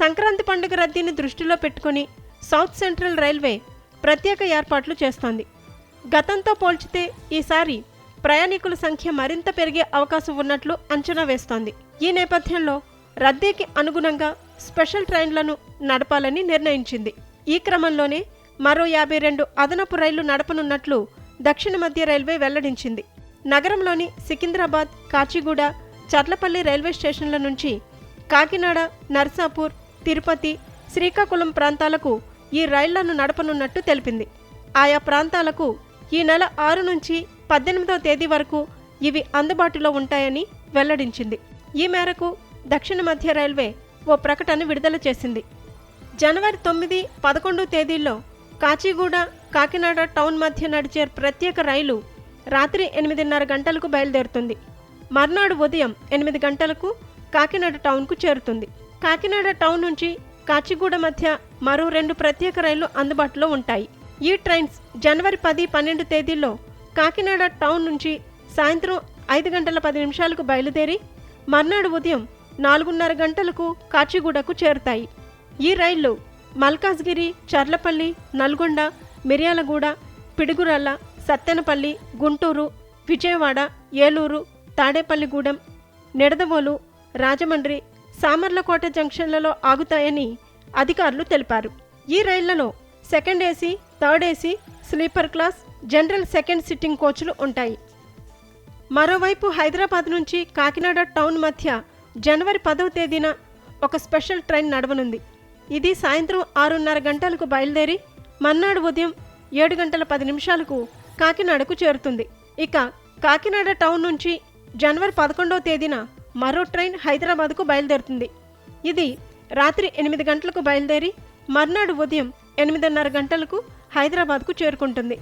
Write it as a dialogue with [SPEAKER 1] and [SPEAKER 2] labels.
[SPEAKER 1] సంక్రాంతి పండుగ రద్దీని దృష్టిలో పెట్టుకుని సౌత్ సెంట్రల్ రైల్వే ప్రత్యేక ఏర్పాట్లు చేస్తోంది. గతంతో పోల్చితే ఈసారి ప్రయాణికుల సంఖ్య మరింత పెరిగే అవకాశం ఉన్నట్లు అంచనా వేస్తోంది. ఈ నేపథ్యంలో రద్దీకి అనుగుణంగా స్పెషల్ ట్రైన్లను నడపాలని నిర్ణయించింది. ఈ క్రమంలోనే మరో యాభై రెండు అదనపు రైళ్ళు నడపనున్నట్లు దక్షిణ మధ్య రైల్వే వెల్లడించింది. నగరంలోని సికింద్రాబాద్ కాచిగూడ చర్లపల్లి రైల్వే స్టేషన్ల నుంచి కాకినాడ నర్సాపూర్ తిరుపతి శ్రీకాకుళం ప్రాంతాలకు ఈ రైళ్ళను నడపనున్నట్టు తెలిపింది. ఆయా ప్రాంతాలకు ఈ నెల ఆరు నుంచి పద్దెనిమిదవ తేదీ వరకు ఇవి అందుబాటులో ఉంటాయని వెల్లడించింది. ఈ మేరకు దక్షిణ మధ్య రైల్వే ఓ ప్రకటన విడుదల చేసింది. జనవరి తొమ్మిది పదకొండు తేదీల్లో కాచిగూడ కాకినాడ టౌన్ మధ్య నడిచే ప్రత్యేక రైలు రాత్రి ఎనిమిదిన్నర గంటలకు బయలుదేరుతుంది. మర్నాడు ఉదయం ఎనిమిది గంటలకు కాకినాడ టౌన్కు చేరుతుంది. కాకినాడ టౌన్ నుంచి కాచిగూడ మధ్య మరో రెండు ప్రత్యేక రైళ్ళు అందుబాటులో ఉంటాయి. ఈ ట్రైన్స్ జనవరి పది పన్నెండు తేదీల్లో కాకినాడ టౌన్ నుంచి సాయంత్రం ఐదు గంటల పది నిమిషాలకు బయలుదేరి మర్నాడు ఉదయం నాలుగున్నర గంటలకు కాచిగూడకు చేరుతాయి. ఈ రైళ్ళు మల్కాజ్గిరి చర్లపల్లి నల్గొండ మిర్యాలగూడ పిడుగురాళ్ళ సత్తెనపల్లి గుంటూరు విజయవాడ ఏలూరు తాడేపల్లిగూడెం నిడదవోలు రాజమండ్రి సామర్లకోట జంక్షన్లలో ఆగుతాయని అధికారులు తెలిపారు. ఈ రైళ్ళలో second AC third AC sleeper class general second sitting కోచ్లు ఉంటాయి. మరోవైపు హైదరాబాద్ నుంచి కాకినాడ టౌన్ మధ్య జనవరి పదవ తేదీన ఒక స్పెషల్ ట్రైన్ నడవనుంది. ఇది సాయంత్రం ఆరున్నర గంటలకు బయలుదేరి మర్నాడు ఉదయం ఏడు గంటల పది నిమిషాలకు కాకినాడకు చేరుతుంది. ఇక కాకినాడ టౌన్ నుంచి జనవరి పదకొండవ తేదీన మరో ట్రైన్ హైదరాబాద్కు బయలుదేరుతుంది. ఇది రాత్రి ఎనిమిది గంటలకు బయలుదేరి మర్నాడు ఉదయం ఎనిమిదిన్నర గంటలకు హైదరాబాద్కు చేరుకుంటుంది.